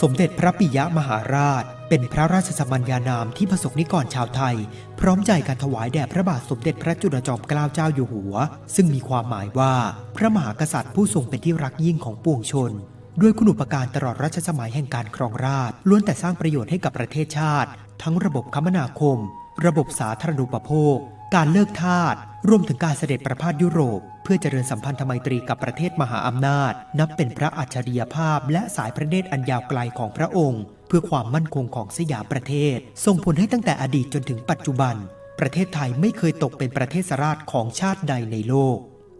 สมเด็จพระปิยมหาราช เป็นพระราชสมัญญานามที่ประสบนิกรชาวไทย พร้อมใจกันถวายแด่พระบาทสมเด็จพระจุลจอมเกล้าเจ้าอยู่หัว ซึ่งมีความหมายว่า พระมหากษัตริย์ผู้ทรงเป็นที่รักยิ่งของปวงชน ด้วยคุณูปการตลอดรัชสมัยแห่งการครองราชย์ล้วนแต่สร้างประโยชน์ให้กับประเทศชาติ ทั้งระบบคมนาคม ระบบสาธารณูปโภค การเลิกทาสรวมถึงการเสด็จประพาสยุโรป เพื่อเจริญสัมพันธไมตรีกับประเทศมหาอำนาจ นับเป็นพระอัจฉริยภาพและสายพระเนตรอันยาวไกลของพระองค์ เพื่อความมั่นคงของสยามประเทศ ส่งผลให้ตั้งแต่อดีตจนถึงปัจจุบัน ประเทศไทยไม่เคยตกเป็นประเทศสราชของชาติใดในโลก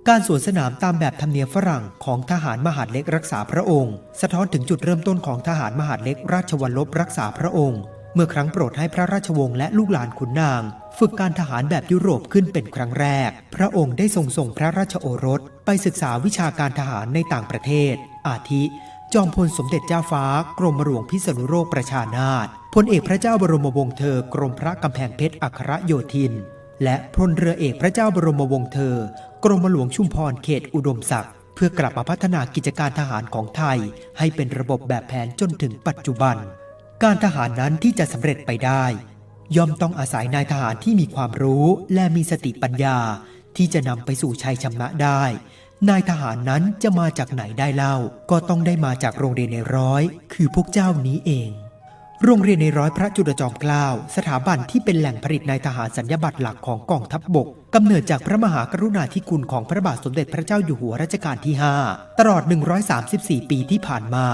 การสวนสนามตามแบบธรรมเนียมฝรั่งของทหารมหาดเล็กรักษาพระองค์ สะท้อนถึงจุดเริ่มต้นของทหารมหาดเล็กราชวัลลบรักษาพระองค์ เมื่อครั้งโปรดให้พระราชวงศ์และลูกหลานขุนนาง ฝึกการทหารแบบยุโรปขึ้นเป็นครั้งแรก พระองค์ได้ทรงส่งพระราชโอรส ไปศึกษาวิชาการทหารในต่างประเทศ อาทิ จอมพลสมเด็จเจ้าฟ้ากรมหลวงพิษณุโลกประชานาถพลเอกพระเจ้าบรมวงศ์เธอกรมพระกำแพงเพชรอัครโยธิน และพลเรือเอกพระเจ้าบรมวงศ์เธอกรมหลวงชุมพรเขตอุดมศักดิ์เพื่อกลับมาพัฒนากิจการทหารของไทย ให้เป็นระบบแบบแผนจนถึงปัจจุบัน การทหารนั้นที่จะสำเร็จไปได้ ย่อมต้องอาศัยนายทหารที่มีความรู้และมีสติปัญญาที่จะนำไปสู่ชัยชนะได้ นายทหารนั้นจะมาจากไหนได้เล่า ก็ต้องได้มาจากโรงเรียนในร้อย คือพวกเจ้านี้เอง โรงเรียนในร้อยพระจุลจอมเกล้าสถาบันที่เป็นแหล่งผลิตนายทหารสัญญาบัตรหลักของกองทัพบบกกำเนิดจากพระมหากรุณาธิคุณของพระบาทสมเด็จพระเจ้าอยู่หัวรัชกาลที่ 5 ตลอด 134 ปีที่ผ่านมา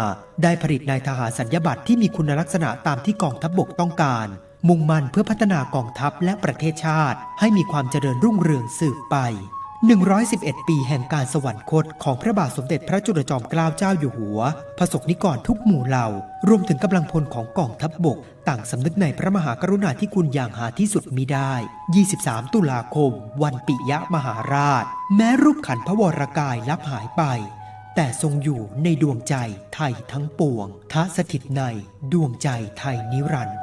ได้ผลิตนายทหารสัญญาบัตรที่มีคุณลักษณะตามที่กองทัพบบกต้องการ มุ่งมั่นเพื่อพัฒนากองทัพและประเทศชาติ ให้มีความเจริญรุ่งเรืองสืบไป 111 ปีแห่งการสวรรคตของพระบาทสมเด็จพระจุลจอมเกล้าเจ้าอยู่หัว ประสบนิกรทุกหมู่เหล่า รวมถึงกำลังพลของกองทัพบบก ต่างสำนึกในพระมหากรุณาธิคุณอย่างหาที่สุดมิได้ 23 ตุลาคม วันปิยมหาราช แม้รูปขันพระวรกายลับหายไป แต่ทรงอยู่ในดวงใจไทยทั้งปวงท้าสถิตในดวงใจไทยนิรันดร์